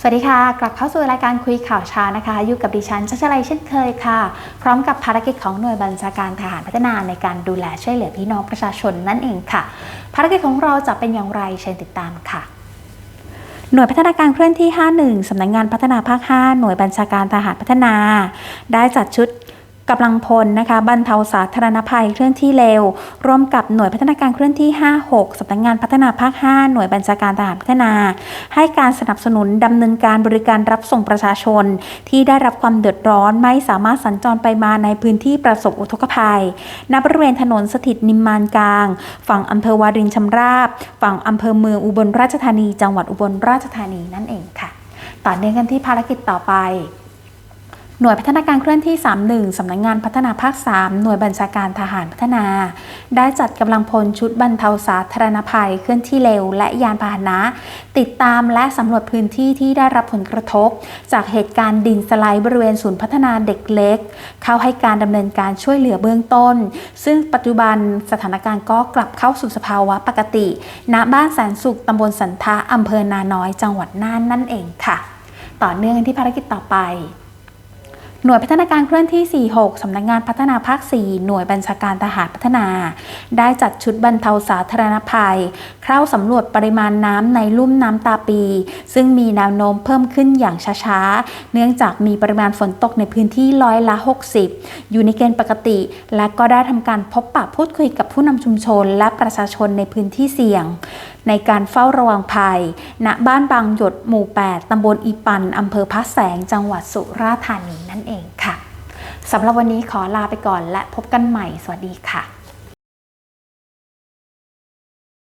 สวัสดีค่ะ กลับเข้าสู่รายการคุยข่าวเช้านะคะ อยู่กับดิฉันชัชลัยเช่นเคยค่ะ พร้อมกับภารกิจของหน่วยบัญชาการทหารพัฒนาในการดูแลช่วยเหลือพี่น้องประชาชนนั่นเองค่ะ ภารกิจของเราจะเป็นอย่างไรเชิญติดตามค่ะหน่วยพัฒนาการเคลื่อนที่ 51 สำนักงงานพัฒนาภาค 5 หน่วยบัญชาการทหารพัฒนา ได้จัดชุด กำลังพลนะคะบรรเทาสาธารณภัยเคลื่อนที่เร็ว ร่วมกับหน่วยพัฒนาการเคลื่อนที่ 56สำนักงงานพัฒนาภาค 5 หน่วยบัญชาการทหารพัฒนา ให้การสนับสนุนดำเนินการบริการรับส่งประชาชน ที่ได้รับความเดือดร้อนไม่สามารถสัญจรไปมาในพื้นที่ประสบอุทกภัยณบริเวณถนนสถิตนิมมานกลาง ฝั่งอำเภอวารินชำราบ ฝั่งอำเภอเมืองอุบลราชธานี จังหวัดอุบลราชธานีนั่นเองค่ะ ต่อเนื่องกันที่ภารกิจต่อไป หน่วยพัฒนาการเคลื่อนที่ 31 สำนักงงานพัฒนาภาค 3 หน่วยบัญชาการทหารพัฒนา ได้จัดกำลังพลชุดบรรเทาสาธารณภัยเคลื่อนที่เร็ว และยานพาหนะ ติดตามและสำรวจพื้นที่ที่ได้รับผลกระทบ จากเหตุการณ์ดินสไลด์บริเวณศูนย์พัฒนาเด็กเล็ก เข้าให้การดำเนินการช่วยเหลือเบื้องต้น ซึ่งปัจจุบันสถานการณ์ก็กลับเข้าสู่สภาวะปกติ ณ บ้านแสนสุขตำบลสันทะอำเภอนาน้อย จังหวัดน่านนั่นเองค่ะ ต่อเนื่องที่ภารกิจต่อไป หน่วยพัฒนาการเคลื่อนที่ 46 สำนักงานพัฒนาภาค 4 หน่วยบัญชาการทหารพัฒนา ได้จัดชุดบรรเทาสาธารณภัย เข้าสำรวจปริมาณน้ำในลุ่มน้ำตาปี ซึ่งมีแนวโน้มเพิ่มขึ้นอย่างช้าๆ เนื่องจากมีปริมาณฝนตกในพื้นที่ร้อยละ 60 อยู่ในเกณฑ์ปกติ และก็ได้ทำการพบปะพูดคุยกับผู้นำชุมชน และประชาชนในพื้นที่เสี่ยง ในการเฝ้าระวังภัย ณ บ้านบางหยดหมู่ 8ตำบลอีปันอำเภอพระแสง จังหวัดสุราษฎร์ธานีนั่นเองค่ะสำหรับวันนี้ขอลาไปก่อนและพบกันใหม่ สวัสดีค่ะ